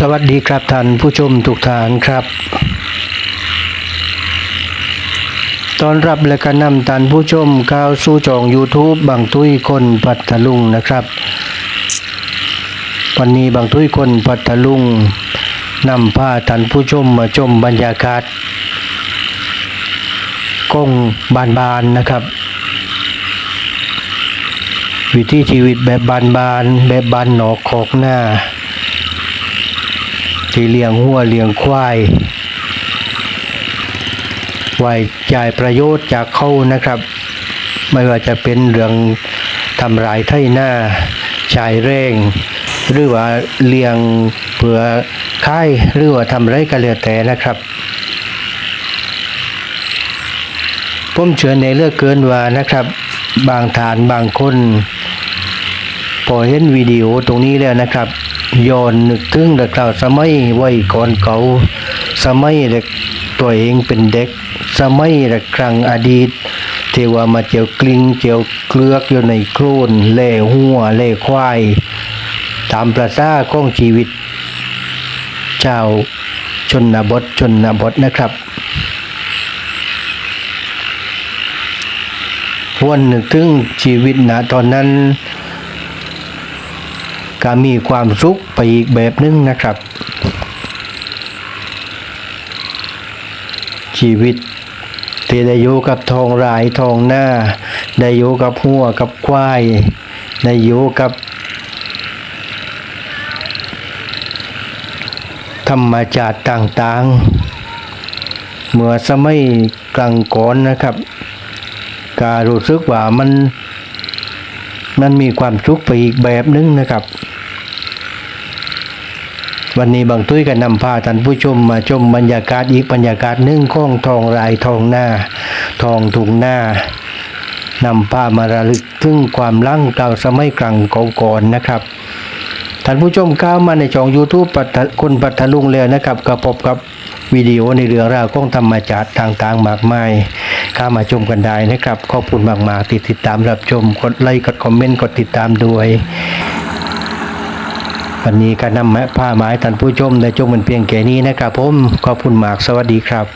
สวัสดีครับท่านผู้ชมทุกท่านครับ ตอนรับและก็นำท่านผู้ชมก้าวสู่จอง YouTube บางตุ้ยคนพัทลุงนะครับ วันนี้บางตุ้ยคนพัทลุงนำพาท่านผู้ชมมาชมบรรยากาศกงบานๆนนะครับ วิถีชีวิตแบบบานๆแบบบานหนอกขอกหน้า ที่เลี้ยงหัวเลี้ยงควายไว้จ่ายประโยชน์จากเขานะครับ ไม่ว่าจะเป็นเรื่องทำลายไถหน้าชายเร่ง หรือว่าเลี้ยงเผื่อค่ายหรือว่าทำไรก็แล้วแต่นะครับผมเชื่อในเลือกเกินว่านะครับ บางฐานบางคน พอเห็นวิดีโอตรงนี้แล้วนะครับ ย้อนนึกถึงเรื่องราสมัยวัยก่อนเก่าสมัยเด็กตัวเองเป็นเด็ก สมัยเด็กครั้งอดีตที่ว่ามาเจียวกลิงเจียวเกลือกอยู่ในโคลนเล่หัวเล่ควาย ตามประสาของชีวิต เจ้าชนบทชนบทนะครับวันนึกถึงชีวิตนะตอนนั้น ก็มีความสุขไปอีกแบบหนึงนะครับ ชีวิตที่ได้อยู่กับทองรายทองหน้า ได้อยู่กับหัวกับควาย ได้อยู่กับ ธรรมชาติต่างๆ เมื่อสมัยกลางก่อนนะครับก็รู้สึกว่ามันมันมีความสุขไปอีกแบบหนึงนะครับ วันนี้บางตุ้ยก็นำพาท่านผู้ชมมาชมบรรยากาศอีกบรรยากาศนึ่งข้องทองรายทองหน้า ทองถุงหน้านำพามาระลึกถึงความลั่งเก่าสมัยกลางก่อนนะครับท่านผู้ชมเข้ามาในช่อง YouTube ปัทคนปัทลุงแล้วนะครับก็พบกับวิดีโอในเรื่องราวของธรรมจาติต่างๆ มากมายข้ามาชมกันได้นะครับ ขอบคุณมากๆที่ติดตามรับชม กดไลค์ กดคอมเมนต์ กดติดตามด้วย วันนี้การนำผ้าไม้ท่านผู้ชมได้ชมมันเพียงแค่นี้นะครับผมขอบคุณมากสวัสดีครับ